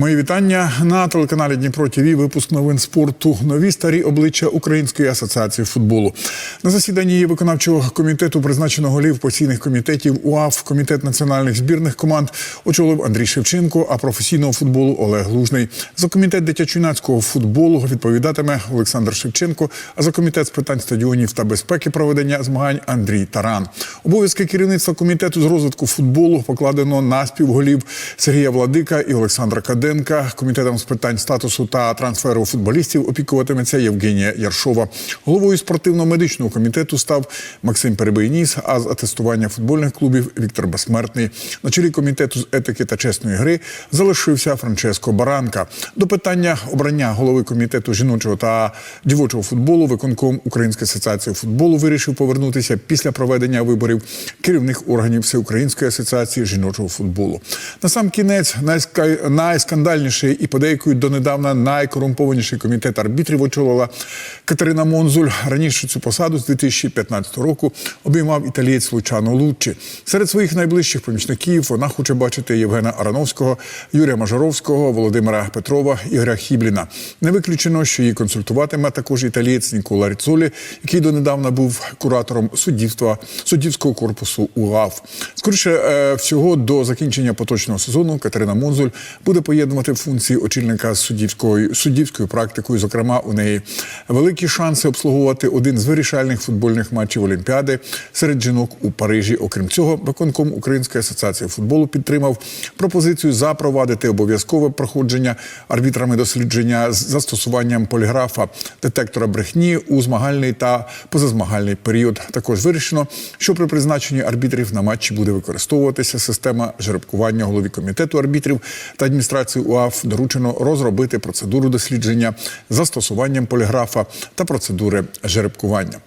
Мої вітання на телеканалі Дніпро ТВ. Випуск новин спорту. Нові старі обличчя Української асоціації футболу. На засіданні виконавчого комітету призначено голів постійних комітетів УАФ, комітет національних збірних команд очолив Андрій Шевченко, а професійного футболу Олег Лужний. За комітет дитячо-юнацького футболу відповідатиме Олександр Шевченко. А за комітет з питань стадіонів та безпеки проведення змагань Андрій Таран. Обов'язки керівництва комітету з розвитку футболу покладено на співголів Сергія Владика і Олександра Каденка. Комітетом з питань статусу та трансферу футболістів опікуватиметься Євгенія Яршова. Головою спортивно-медичного комітету став Максим Перебийніс, а з атестування футбольних клубів Віктор Безсмертний. На чолі комітету з етики та чесної гри залишився Франческо Баранка. До питання обрання голови комітету жіночого та дівочого футболу виконком Української асоціації футболу вирішив повернутися після проведення виборів керівних органів Всеукраїнської асоціації жіночого футболу. На сам кінець найска- найскандальніший і подейкують донедавна найкорумпованіший комітет арбітрів очолила Катерина Монзуль. Раніше цю посаду з 2015 року обіймав італієць Лучано Луччі. Серед своїх найближчих помічників вона хоче бачити Євгена Арановського, Юрія Мажаровського, Володимира Петрова, Ігоря Хібліна. Не виключено, що її консультуватиме також італієць Нікола Ріцолі, який донедавна був куратором суддівства суддівського корпусу УАФ. Скоріше е, всього до закінчення поточного сезону Катерина Монзуль буде поєднувати функції очільника з суддівською суддівською практикою. Зокрема, у неї великі шанси обслуговувати один з вирішальних футбольних матчів Олімпіади серед жінок у Парижі. Окрім цього, виконком Української асоціації футболу підтримав пропозицію запровадити обов'язкове проходження арбітрами дослідження з застосуванням поліграфа детектора брехні у змагальний та позазмагальний період. Також вирішено, що при призначенні арбітрів на матчі буде використовуватися система жеребкування голові комітету арбітрів та адміністрації УАФ. Доручено розробити процедуру дослідження застосуванням поліграфа та процедури жеребкування.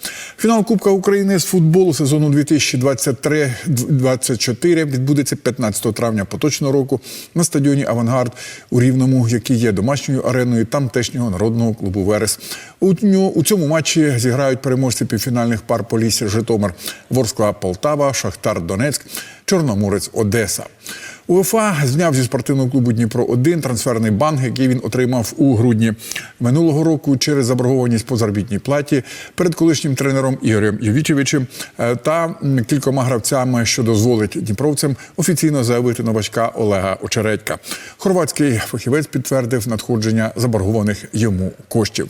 Фінал Кубка України з футболу сезону 2023-2024 відбудеться 15 травня поточного року на стадіоні Авангард у Рівному, який є домашньою ареною тамтешнього народного клубу Верес. У, у цьому матчі зіграють переможці півфінальних пар Полісся Житомир, Ворскла Полтава, Шахтар Донецьк, Чорноморець Одеса. УЄФА зняв зі спортивного клубу Дніпро 1 трансферний банк, який він отримав у грудні минулого року через заборгованість по заробітній платі перед колишнім тренером Ігорем Йовічевичем е, та кількома гравцями, що дозволить дніпровцям офіційно заявити новачка Олега Очередька. Хорватський фахівець підтвердив надходження заборгованих йому коштів.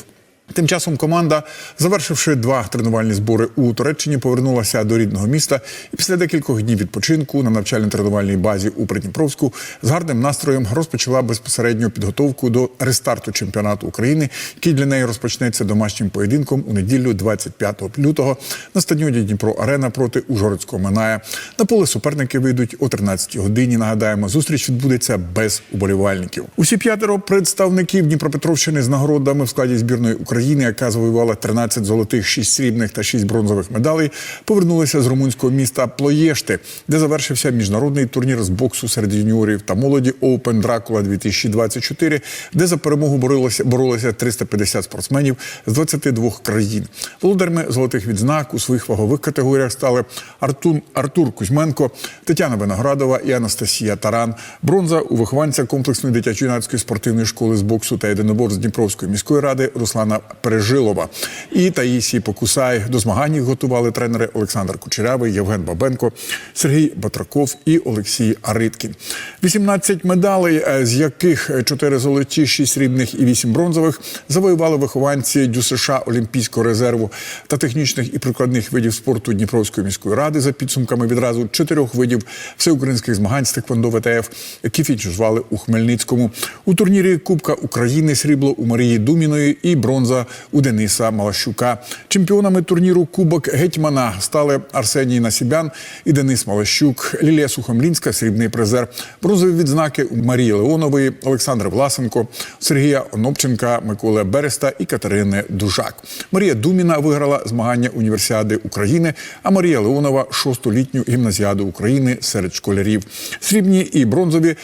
Тим часом команда, завершивши два тренувальні збори у Туреччині, повернулася до рідного міста і після декількох днів відпочинку на навчально-тренувальній базі у Придніпровську з гарним настроєм розпочала безпосередню підготовку до рестарту чемпіонату України, який для неї розпочнеться домашнім поєдинком у неділю 25 лютого на стадіоні Дніпро Арена проти Ужгородського Миная. На поле суперники вийдуть о 13 годині. Нагадаємо, зустріч відбудеться без уболівальників. Усі п'ятеро представників Дніпропетровщини з нагородами в складі збірної України, яка завоювала 13 золотих, 6 срібних та 6 бронзових медалей, повернулися з румунського міста Плоєшти, де завершився міжнародний турнір з боксу серед юніорів та молоді Open Dracula 2024, де за перемогу боролися, боролися 350 спортсменів з 22 країн. Володарями золотих відзнак у своїх вагових категоріях стали Артур, Артур Кузьменко, Тетяна Виноградова і Анастасія Таран. Бронза у вихованця комплексної дитячо-юнацької спортивної школи з боксу та єдиноборств Дніпровської міської ради Руслана Пережилова і Таїсії Покусай. До змагань готували тренери Олександр Кучерявий, Євген Бабенко, Сергій Батраков і Олексій Ариткін. 18 медалей, е, з яких 4 золоті, 6 срібних і 8 бронзових, завоювали вихованці ДЮСШ Олімпійського резерву та технічних і прикладних видів спорту Дніпровської міської ради за підсумками відразу чотирьох видів всеукраїнських змагань з Теквондо ВТФ, які фінішували у Хмельницькому. У турнірі Кубка України срібло у Марії Думіної і бронза у Дениса Малащука. Чемпіонами турніру Кубок Гетьмана стали Арсеній Насібян і Денис Малащук, Лілія Сухомлінська, срібний призер, бронзові відзнаки у Марії Леонової, Олександра Власенко, Сергія Онопченка, Миколи Береста і Катерини Дужак. Марія Думіна виграла змагання Універсіади України, а Марія Леонова шостолітню гімназіаду України серед школярів. Срібні і бронзові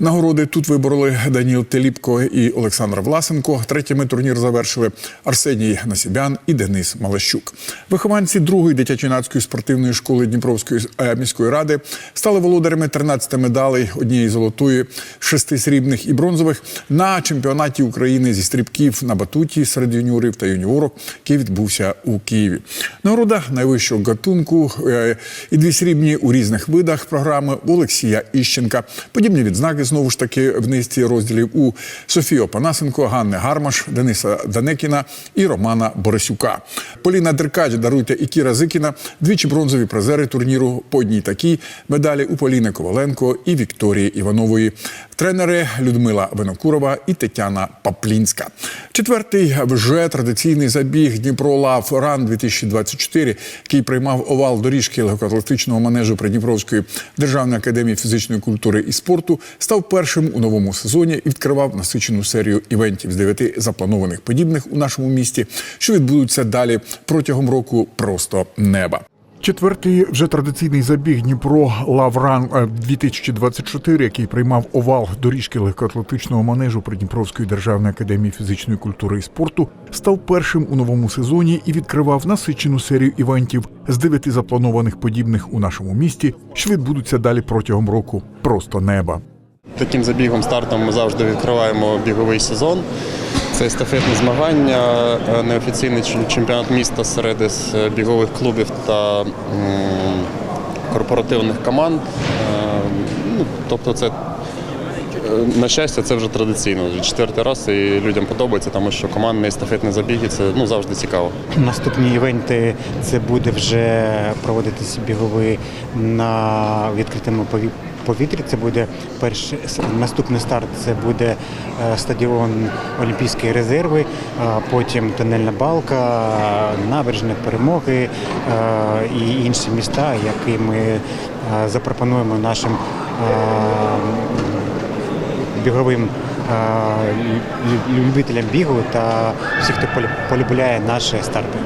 нагороди тут вибороли Даніл Теліпко і Олександр Власенко. Третіми турнір завершили Арсеній Насібян і Денис Малащук. Вихованці другої дитячо-юнацької спортивної школи Дніпровської е, міської ради стали володарями 13 медалей, однієї золотої, шести срібних і бронзових на чемпіонаті України зі стрибків на батуті серед юніорів та юніорок, який відбувся у Києві. Нагорода найвищого гатунку е, і дві срібні у різних видах програми Олексія Іщенка. Подібні відзнаки знову ж таки в низці розділів у Софії Опанасенко, Ганни Гармаш, Дениса Данекіна і Романа Борисюка. Поліна Деркач, даруйте і Кіра Зикіна, двічі бронзові призери турніру по одній такій медалі у Поліни Коваленко і Вікторії Іванової. Тренери Людмила Винокурова і Тетяна Паплінська. Четвертий вже традиційний забіг Дніпро Лав Ран 2024, який приймав овал доріжки легкоатлетичного манежу Придніпровської державної академії фізичної культури і спорту, став першим у новому сезоні і відкривав насичену серію івентів з дев'яти запланованих подібних у нашому місті, що відбудуться далі протягом року просто неба. Четвертий вже традиційний забіг Дніпро Лавран е, 2024, який приймав овал доріжки легкоатлетичного манежу Придніпровської державної академії фізичної культури і спорту, став першим у новому сезоні і відкривав насичену серію івентів з дев'яти запланованих подібних у нашому місті, що відбудуться далі протягом року. Просто неба. Таким забігом стартом ми завжди відкриваємо біговий сезон. Це естафетні змагання, е, неофіційний чемпіонат міста серед е, бігових клубів та корпоративних команд. Е, Ну, тобто, це на щастя, це вже традиційно. Вже четвертий раз і людям подобається, тому що командні естафетні забіги це ну, завжди цікаво. Наступні івенти це буде вже проводитися біговий на відкритому пові- повітрі. Це буде перший наступний старт. Це буде е, стадіон Олімпійської резерви, потім тунельна балка, набережні перемоги е, і інші міста, які ми е, запропонуємо нашим е, біговим е, лю- лю- любителям бігу та всіх, хто полю- полюбляє наші старти.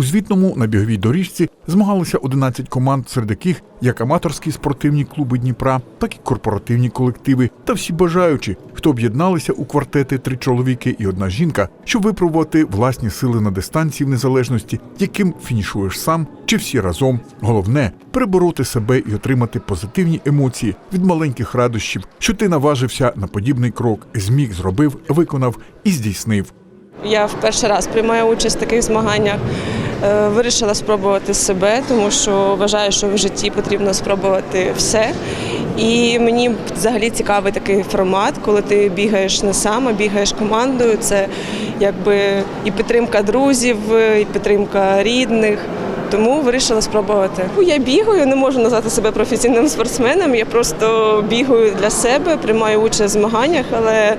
У звітному на біговій доріжці змагалися 11 команд, серед яких як аматорські спортивні клуби Дніпра, так і корпоративні колективи, та всі бажаючі, хто об'єдналися у квартети три чоловіки і одна жінка, щоб випробувати власні сили на дистанції в незалежності, яким фінішуєш сам чи всі разом. Головне перебороти себе і отримати позитивні емоції від маленьких радощів, що ти наважився на подібний крок, зміг, зробив, виконав і здійснив. Я в перший раз приймаю участь в таких змаганнях. Е, Вирішила спробувати себе, тому що вважаю, що в житті потрібно спробувати все. І мені взагалі цікавий такий формат, коли ти бігаєш не сам, а бігаєш командою. Це якби і підтримка друзів, і підтримка рідних. Тому вирішила спробувати. Ну, Я бігаю, не можу назвати себе професійним спортсменом. Я просто бігаю для себе, приймаю участь в змаганнях, але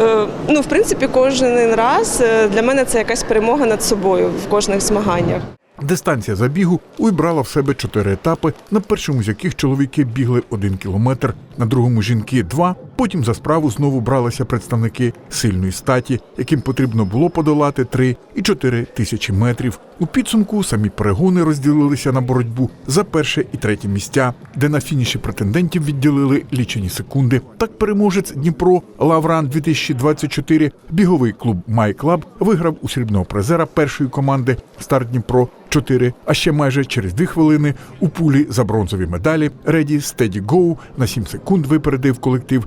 е, ну, в принципі, кожен раз е, для мене це якась перемога над собою в кожних змаганнях. Дистанція забігу увібрала в себе чотири етапи, на першому з яких чоловіки бігли один кілометр, на другому жінки два. Потім за справу знову бралися представники сильної статі, яким потрібно було подолати три і чотири тисячі метрів. У підсумку самі перегони розділилися на боротьбу за перше і третє місця, де на фініші претендентів відділили лічені секунди. Так переможець Дніпро Лавран 2024 біговий клуб Майклаб виграв у срібного призера першої команди Стар Дніпро 4, а ще майже через дві хвилини у пулі за бронзові медалі Реді Стеді Гоу на 7 секунд випередив колектив